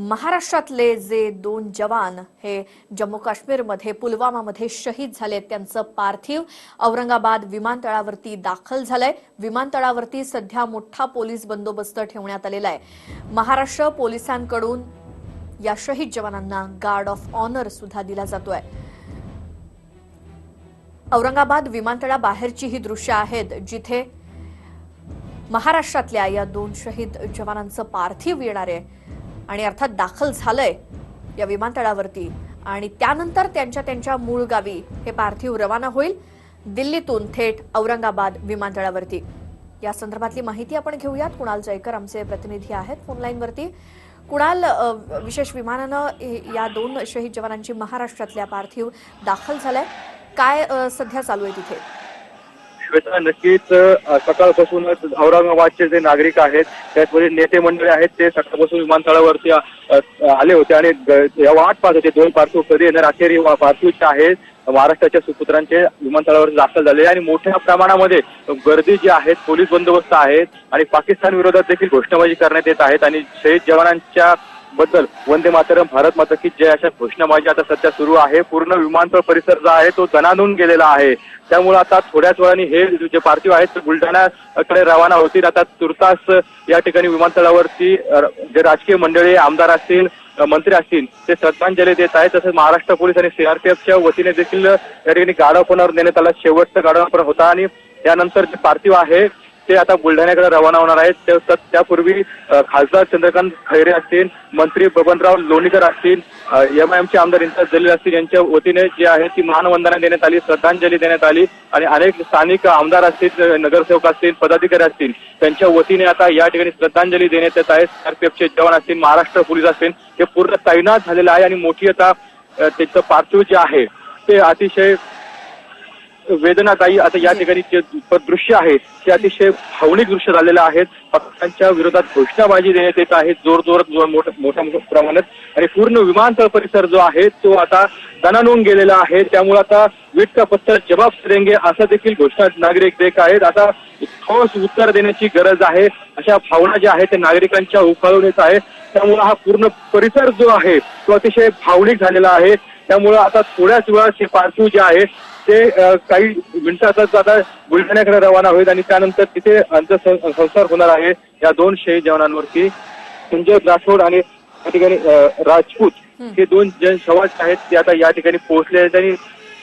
महाराष्ट्रातले जे दोन जवान हे जम्मू काश्मीरमध्ये पुलवामामध्ये शहीद झाले त्यांचं पार्थिव औरंगाबाद विमानतळावरती दाखल झालंय. विमानतळावरती सध्या मोठा पोलीस बंदोबस्त ठेवण्यात आलेला आहे. महाराष्ट्र पोलिसांकडून या शहीद जवानांना गार्ड ऑफ ऑनर सुद्धा दिला जातोय. औरंगाबाद विमानतळाबाहेरची ही दृश्य आहेत जिथे महाराष्ट्रातल्या या दोन शहीद जवानांचं पार्थिव येणार आहे. आणि अर्थात दाखल झालंय या विमानतळावरती. आणि त्यानंतर त्यांच्या त्यांच्या मूळ गावी हे पार्थिव रवाना होईल. दिल्लीतून थेट औरंगाबाद विमानतळावरती. या संदर्भातली माहिती आपण घेऊयात. कुणाल जयकर आमचे प्रतिनिधी आहेत फोनलाईनवरती कुणाल विशेष विमानानं या दोन शहीद जवानांची महाराष्ट्रातल्या पार्थिव दाखल झालाय. काय सध्या चालू आहे तिथे? श्वेता नक्कीच सकाळपासूनच औरंगाबादचे जे नागरिक आहेत त्याचमध्ये नेते मंडळी आहेत ते सकाळपासून विमानतळावरती आले होते आणि वाट पाहत होते. दोन पार्थिव कधी येणार अखेर वा- पार्थिव जे आहेत महाराष्ट्राच्या सुपुत्रांचे विमानतळावर दाखल झाले आणि मोठ्या प्रमाणामध्ये गर्दी जी आहेत पोलीस बंदोबस्त आहेत आणि पाकिस्तान विरोधात देखील घोषणाबाजी करण्यात येत आहेत आणि शहीद जवानांच्या बद्दल. वंदे मातरम भारत माता की जय अशा घोषणाबाजी आता सध्या सुरू आहे. पूर्ण विमानतळ परिसर जो आहे तो दणानून गेलेला आहे. त्यामुळे आता थोड्याच वेळाने हे जे पार्थिव आहेत ते बुलढाण्याकडे रवाना होतील. आता तुर्तास या ठिकाणी विमानतळावरती जे राजकीय मंडळी आमदार असतील मंत्री असतील ते श्रद्धांजली देत आहेत. तसंच महाराष्ट्र पोलीस आणि सीआरपीएफच्या वतीने देखील या ठिकाणी गाढवपणावर देण्यात आला. शेवटचा गाडापण होता आणि त्यानंतर जे पार्थिव आहे ते आता बुलढाण्याकडे रवाना होणार आहेत. त्यापूर्वी खासदार चंद्रकांत खैरे असतील मंत्री बबनराव लोणीकर असतील एम आय एमचे आमदार इंताज जलील असतील यांच्या वतीने जे आहे ती मानवंदना देण्यात आली श्रद्धांजली देण्यात आली आणि अनेक स्थानिक आमदार असतील नगरसेवक असतील पदाधिकारी असतील त्यांच्या वतीने आता या ठिकाणी श्रद्धांजली देण्यात येत आहे. सीआरपीएफचे जवान असतील महाराष्ट्र पोलीस असतील हे पूर्ण तैनात झालेलं आहे आणि मोठी आता त्याचं पार्थिव जे आहे ते अतिशय वेदनादायी आता या ठिकाणी जे दृश्य आहे ते अतिशय भावनिक दृश्य झालेलं आहेत पाकिस्तानच्या विरोधात घोषणाबाजी देण्यात येत आहे जोर जोरात जोर मोठ्या प्रमाणात. आणि पूर्ण विमानतळ परिसर जो आहे तो आता दणानून गेलेला आहे. त्यामुळे आता वीट का पत्थर जबाब देंगे असं देखील घोषणा नागरिक देत आहेत. आता ठोस उत्तर देण्याची गरज आहे. अशा भावना ज्या आहेत त्या नागरिकांच्या उफाळून येत आहे त्यामुळे हा पूर्ण परिसर जो आहे तो अतिशय भावनिक झालेला आहे. त्यामुळे आता थोड्याच वेळात हे पार्थिव जे आहे ते काही मिनिटातच आता बुलढाण्याकडे रवाना होईल आणि त्यानंतर तिथे अंत्यसंस्कार होणार आहे या दोन शहीद जवानांवरती संजय राठोड आणि या ठिकाणी राजपूत हे दोन जन समाज आहेत ते आता या ठिकाणी पोहोचले आहेत आणि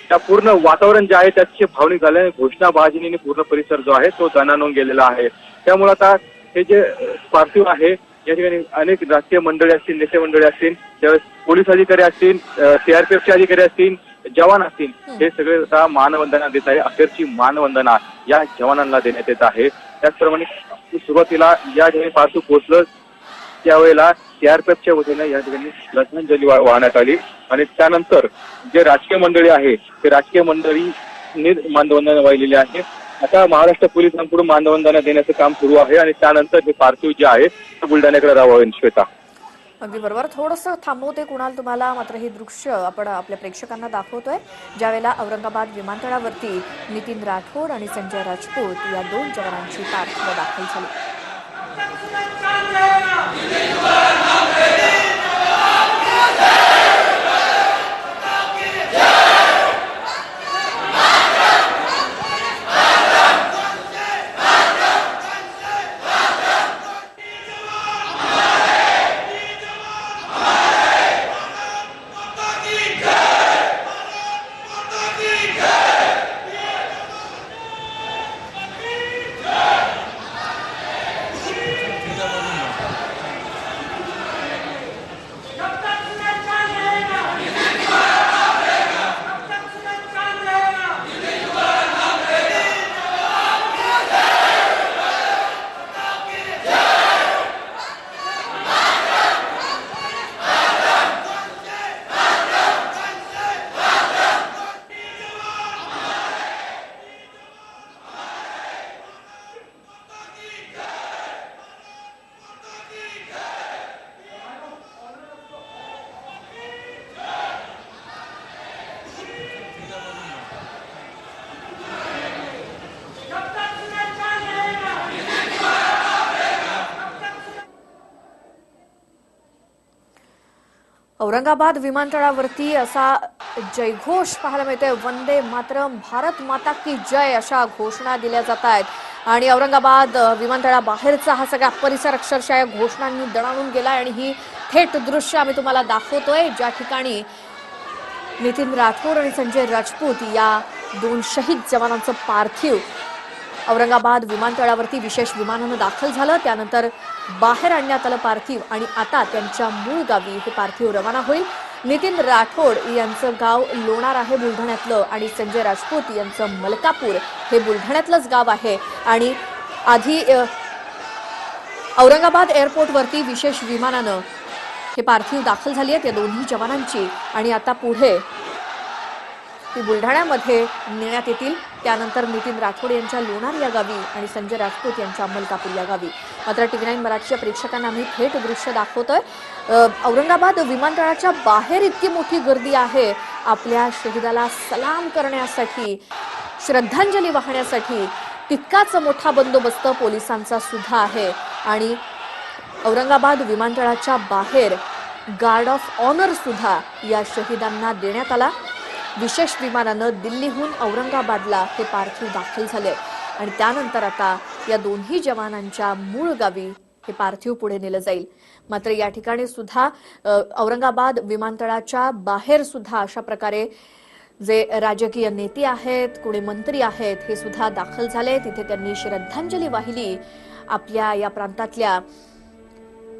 त्या पूर्ण वातावरण जे आहे त्याचे भावनिक झाले आहे. घोषणाबाजीने पूर्ण परिसर जो आहे तो दणानून गेलेला आहे त्यामुळे आता हे जे पार्थिव आहे या ठिकाणी अनेक राजकीय मंडळी असतील नेते मंडळी असतील त्यावेळेस पोलीस अधिकारी असतील सीआरपीएफचे अधिकारी असतील जवान असतील हे. सगळे आता मानवंदना देत आहे. अखेरची मानवंदना या जवानांना देण्यात येत आहे. त्याचप्रमाणे सुरुवातीला या ठिकाणी पार्थिव पोहोचलं. त्यावेळेला सीआरपीएफच्या वतीने या ठिकाणी श्रद्धांजली वा- वाहण्यात आली. आणि त्यानंतर जे राजकीय मंडळी आहे ते राजकीय मंडळींनी मानवंदना वाहिलेली आहे. आता महाराष्ट्र पोलिसांकडून मानवंदना देण्याचं काम सुरू आहे. आणि त्यानंतर हे पार्थिव जे आहे ते बुलढाण्याकडे राहावं श्वेता. अगदी बरोबर. थोडंसं थांबवते कुणाल तुम्हाला मात्र हे दृश्य आपण आपल्या प्रेक्षकांना दाखवतोय. ज्यावेळेला औरंगाबाद विमानतळावरती नितीन राठोड आणि संजय राजपूत या दोन जवानांची पार्थिव दाखल झाली. औरंगाबाद विमानतळावरती असा जयघोष पाहायला मिळतोय. वंदे मातरम भारत माता की जय अशा घोषणा दिल्या जात आहेत. आणि औरंगाबाद विमानतळाबाहेरचा हा सगळा परिसर अक्षरशः या घोषणांनी दणाणून गेला आणि ही थेट दृश्य आम्ही तुम्हाला दाखवतोय. ज्या ठिकाणी नितीन राठोड आणि संजय राजपूत या दोन शहीद जवानांचं पार्थिव औरंगाबाद विमानतळावरती विशेष विमानानं दाखल झालं. त्यानंतर बाहेर आणण्यात आलं पार्थिव आणि आता त्यांच्या मूळ गावी हे पार्थिव रवाना होईल. नितीन राठोड यांचं गाव लोणार आहे बुलढाण्यातलं आणि संजय राजपूत यांचं मलकापूर हे बुलढाण्यातलंच गाव आहे. आणि आधी औरंगाबाद एअरपोर्टवरती विशेष विमानानं हे पार्थिव दाखल झाली आहेत या दोन्ही जवानांची. आणि आता पुढे ती बुलढाण्यामध्ये नेण्यात येतील. त्यानंतर नितीन राठोड यांच्या लोणार या गावी आणि संजय राजपूत यांच्या मलकापूर या गावी. मात्र टीव्ही नाईन मराठीच्या प्रेक्षकांना आम्ही थेट दृश्य दाखवतोय. औरंगाबाद विमानतळाच्या बाहेर इतकी मोठी गर्दी आहे. आपल्या शहीदाला सलाम करण्यासाठी श्रद्धांजली वाहण्यासाठी तितकाच मोठा बंदोबस्त पोलिसांचा सुद्धा आहे. आणि औरंगाबाद विमानतळाच्या बाहेर गार्ड ऑफ ऑनर सुद्धा या शहीदांना देण्यात आला. विशेष विमानानं दिल्लीहून औरंगाबादला हे पार्थिव दाखल झाले आणि त्यानंतर आता या दोन्ही जवानांच्या मूळ गावी हे पार्थिव पुढे नेलं जाईल. मात्र या ठिकाणी सुद्धा औरंगाबाद विमानतळाच्या बाहेर सुद्धा अशा प्रकारे जे राजकीय नेते आहेत कोणी मंत्री आहेत हे सुद्धा दाखल झाले तिथे त्यांनी श्रद्धांजली वाहिली आपल्या या प्रांतातल्या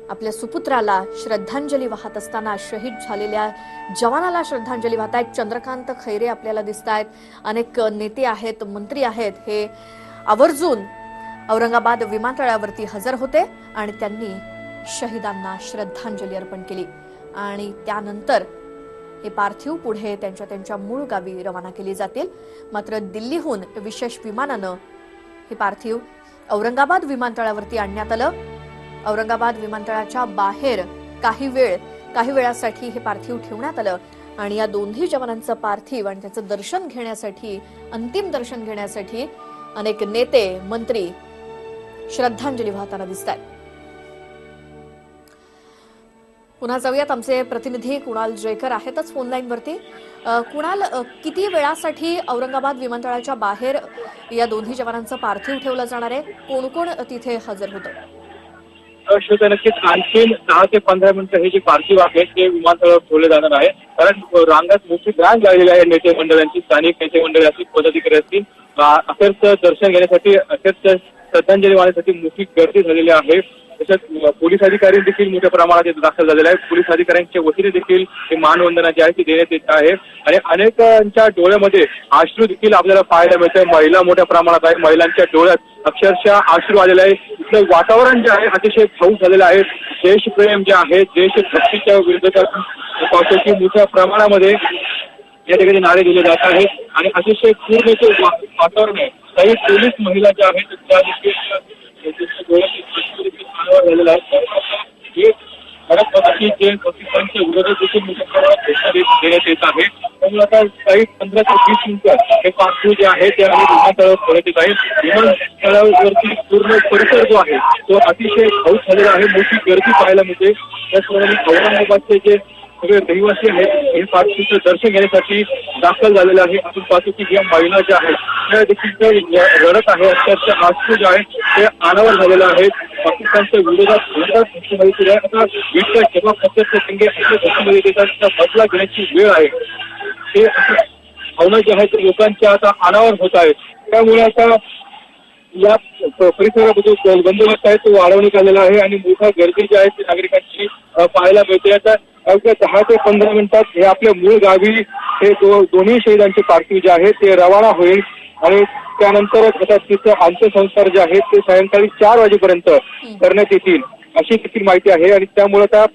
आपल्या सुपुत्राला श्रद्धांजली वाहत असताना शहीद झालेल्या जवानाला श्रद्धांजली वाहत आहेत चंद्रकांत खैरे आपल्याला दिसत आहेत अनेक नेते आहेत मंत्री आहेत. हे आवर्जून औरंगाबाद विमानतळावरती हजर होते आणि त्यांनी शहीदांना श्रद्धांजली अर्पण केली. आणि त्यानंतर हे पार्थिव पुढे त्यांच्या त्यांच्या मूळ गावी रवाना केली जातील. मात्र दिल्लीहून विशेष विमानानं हे पार्थिव औरंगाबाद विमानतळावरती आणण्यात आलं. औरंगाबाद विमानतळाच्या बाहेर काही वेळ काही वेळासाठी हे पार्थिव ठेवण्यात आलं. आणि या दोन्ही जवानांचं पार्थिव आणि त्याचं दर्शन घेण्यासाठी अंतिम दर्शन घेण्यासाठी अनेक नेते मंत्री श्रद्धांजली वाहताना दिसत आहेत पुन्हा जाऊयात. आमचे प्रतिनिधी कुणाल जयकर आहेतच फोन वरती. कुणाल किती वेळासाठी औरंगाबाद विमानतळाच्या बाहेर या दोन्ही जवानांचं पार्थिव ठेवलं जाणार आहे? कोण कोण तिथे हजर होतं? शोध नक्कीच. आणखीन दहा ते पंधरा मिनिटं हे जे पार्थिव आहे ते विमानतळावर ठेवले जाणार आहे. कारण रांगात मोठी रांग लागलेली आहे नेते मंडळांची स्थानिक नेते मंडळी असतील पदाधिकारी असतील. अखेरचं दर्शन घेण्यासाठी अखेरचं श्रद्धांजली वाहण्यासाठी मोठी गर्दी झालेली आहे. तसंच पोलीस अधिकारी देखील मोठ्या प्रमाणात इथे दाखल झालेले आहेत. पोलीस अधिकाऱ्यांच्या वतीने देखील ही मानवंदना जी आहे ती देण्यात येत आहे. आणि अनेकांच्या डोळ्यामध्ये अश्रू देखील आपल्याला पाहायला मिळतंय. महिला मोठ्या प्रमाणात आहे. महिलांच्या डोळ्यात अक्षरशः अश्रू आलेले आहे इथलं वातावरण जे आहे अतिशय भाऊक झालेलं आहे. देशप्रेम जे आहे देशभक्तीच्या विरोधात मोठ्या प्रमाणामध्ये या ठिकाणी नारे दिले जात आहेत. आणि अतिशय पूर्ण जे वा- वातावरण आहे. काही पोलीस महिला ज्या आहेत त्या देखील झालेला आहे. एक जे पाकिस्तानच्या विरोधात देखील मोठ्या प्रमाणात घोषणा देण्यात येत आहे. त्यामुळे आता काही पंधरा ते वीस मिनिटं हे पार्थिव जे आहे ते आम्ही विमानतळावर ठेवण्यात येत आहे. विमानतळावरती पूर्ण परिसर जो आहे तो अतिशय भाऊक झालेला आहे. मोठी गर्दी पाहायला मिळते. त्याचप्रमाणे औरंगाबादचे जे सगळे रहिवासी आहेत. हे पार्थिवचं दर्शन घेण्यासाठी दाखल झालेले आहे. आपण पाहतो की या महिला ज्या आहेत त्या देखील त्या रडत आहे अक्षरशः आश्रू जे आहे ते अनावर झालेलं आहे. पाकिस्तानच्या विरोधात विरोधात घोषणाबाजी केली आता विश्व जेव्हा सत्याचे संघे अशा घोषणाबाजी देतात त्या बदला घेण्याची वेळ आहे. ते भावना जी आहे ते लोकांच्या आता अनावर होत आहेत. त्यामुळे आता या प- बंदोबस्त आहे तो वाढवण्यात आलेला आहे आणि मोठा गर्दी जी आहे ती नागरिकांची पाहायला मिळते. आता अवघ्या दहा ते पंधरा मिनिटात हे आपल्या मूळ गावी हे दोन्ही शहीदांचे पार्थिव जे आहे ते रवाना होईल. आणि त्यानंतर आता तिथं अंत्यसंस्कार जे आहेत ते सायंकाळी चार वाजेपर्यंत करण्यात येतील अशी देखील माहिती आहे. आणि त्यामुळे आता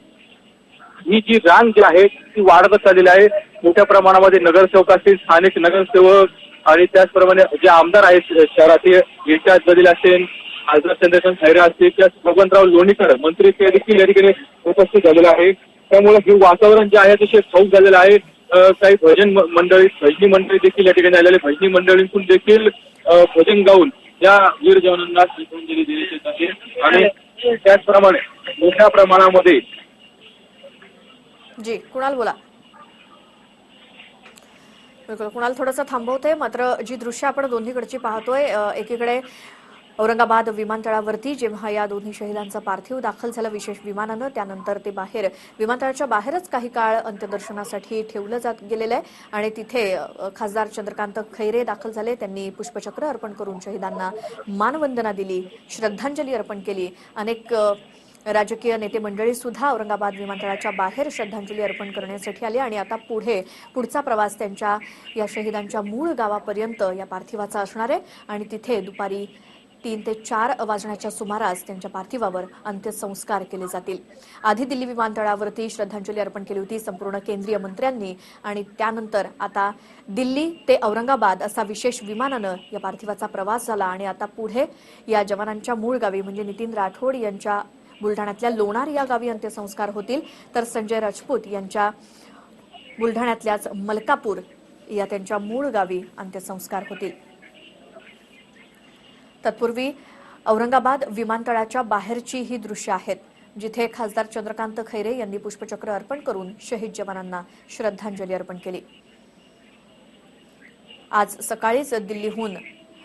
ही जी रांग जी आहे ती वाढतच चाललेली आहे. मोठ्या प्रमाणामध्ये नगरसेवक असतील स्थानिक नगरसेवक आणि त्याचप्रमाणे जे आमदार आहेत शहरातील इर्शाद बदल असेल खासदार चंद्रकांत खैरे असतील त्या भगवंतराव लोणीकर मंत्री ते देखील या ठिकाणी उपस्थित झालेले आहे. त्यामुळे हे वातावरण जे आहे अतिशय भाऊक झालेलं आहे. काही भजन मंडळी भजनी मंडळी देखील या ठिकाणी आलेले भजनी मंडळींतून देखील भजन गाऊन या वीर जवानांना श्रद्धांजली दिली जात आहे. आणि त्याचप्रमाणे मोठ्या प्रमाणामध्ये जी कुणाल बोला. बिलकुल. कुणाल थोडंसं थांबवते मात्र जी दृश्य आपण दोन्हीकडची पाहतोय एकीकडे औरंगाबाद विमानतळावरती जेव्हा या दोन्ही शहिदांचं पार्थिव दाखल झालं विशेष विमानानं त्यानंतर ते बाहेर. विमानतळाच्या बाहेरच काही काळ अंत्यदर्शनासाठी ठेवलं जात गेलेलं आहे आणि तिथे खासदार चंद्रकांत खैरे दाखल झाले. त्यांनी पुष्पचक्र अर्पण करून शहिदांना मानवंदना दिली श्रद्धांजली अर्पण केली. अनेक राजकीय नेते मंडळी सुद्धा औरंगाबाद विमानतळाच्या बाहेर श्रद्धांजली अर्पण करण्यासाठी आली आणि आता पुढे पुढचा प्रवास त्यांच्या या शहीदांच्या मूळ गावापर्यंत या पार्थिवाचा असणार आहे. आणि तिथे दुपारी तीन ते चार वाजण्याच्या सुमारास त्यांच्या पार्थिवावर अंत्यसंस्कार केले जातील. आधी दिल्ली विमानतळावरती श्रद्धांजली अर्पण केली होती संपूर्ण केंद्रीय मंत्र्यांनी आणि त्यानंतर आता दिल्ली ते औरंगाबाद असा विशेष विमानानं या पार्थिवाचा प्रवास झाला. आणि आता पुढे या जवानांच्या मूळ गावी म्हणजे नितीन राठोड यांच्या बुलढाण्यातल्या लोणार या गावी अंत्यसंस्कार होतील. तर संजय राजपूत यांच्या बुलढाण्यातल्याच मलकापूर या त्यांच्या मूळ गावी अंत्यसंस्कार होतील. तत्पूर्वी औरंगाबाद विमानतळाच्या बाहेरची ही दृश्य आहेत जिथे खासदार चंद्रकांत खैरे यांनी पुष्पचक्र अर्पण करून शहीद जवानांना श्रद्धांजली अर्पण केली. आज सकाळीच दिल्लीहून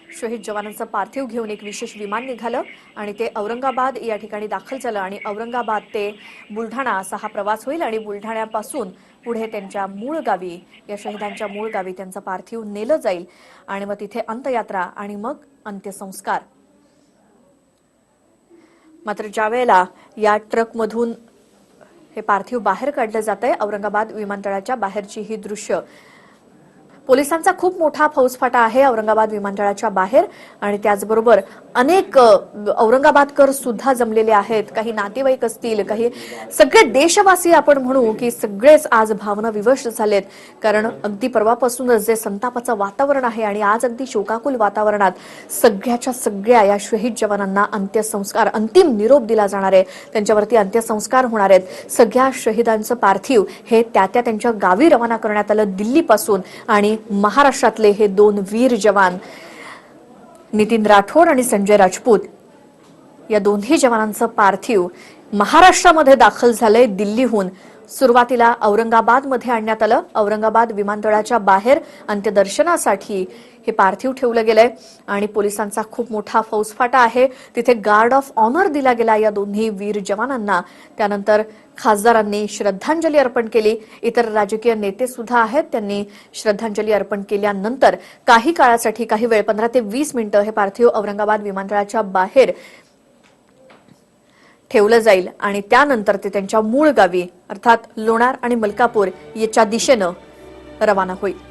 शहीद जवानांचं पार्थिव घेऊन एक विशेष विमान निघालं आणि ते औरंगाबाद या ठिकाणी दाखल झालं. आणि औरंगाबाद ते बुलढाणा असा हा प्रवास होईल आणि बुलढाण्यापासून पुढे त्यांच्या मूळ गावी या शहीदांच्या मूळ गावी त्यांचं पार्थिव नेलं जाईल. आणि मग तिथे अंत्ययात्रा आणि मग अंत्यसंस्कार. मात्र ज्यावेळेला या ट्रकमधून हे पार्थिव बाहेर काढलं जात आहे औरंगाबाद विमानतळाच्या बाहेरची ही दृश्य पोलिसांचा खूप मोठा फौजफाटा आहे औरंगाबाद विमानतळाच्या बाहेर. आणि त्याचबरोबर अनेक औरंगाबादकर सुद्धा जमलेले आहेत. काही नातेवाईक असतील काही सगळे देशवासी आपण म्हणू की सगळेच आज भावना विवश झालेत. कारण अगदी परवापासूनच जे संतापाचं वातावरण आहे आणि आज अगदी शोकाकुल वातावरणात सगळ्याच्या सगळ्या या शहीद जवानांना अंत्यसंस्कार अंतिम निरोप दिला जाणार आहे. त्यांच्यावरती अंत्यसंस्कार होणार आहेत. सगळ्या शहीदांचं पार्थिव हे त्या त्या त्यांच्या गावी रवाना करण्यात आलं दिल्लीपासून. आणि महाराष्ट्रातले हे दोन वीर जवान नितीन राठोड आणि संजय राजपूत या दोन्ही जवानांचं पार्थिव महाराष्ट्रामध्ये दाखल झालंय दिल्लीहून. सुरुवातीला औरंगाबादमध्ये आणण्यात आलं. औरंगाबाद विमानतळाच्या बाहेर अंत्यदर्शनासाठी हे पार्थिव ठेवलं गेलंय आणि पोलिसांचा खूप मोठा फौजफाटा आहे. तिथे गार्ड ऑफ ऑनर दिला गेला या दोन्ही वीर जवानांना. त्यानंतर खासदारांनी श्रद्धांजली अर्पण केली. इतर राजकीय नेते सुद्धा आहेत. त्यांनी श्रद्धांजली अर्पण केल्यानंतर काही काळासाठी काही वेळ पंधरा ते वीस मिनिटं हे पार्थिव औरंगाबाद विमानतळाच्या बाहेर ठेवलं जाईल आणि त्यानंतर ते त्यांच्या मूळ गावी अर्थात लोणार आणि मलकापूर याच्या दिशेनं रवाना होईल.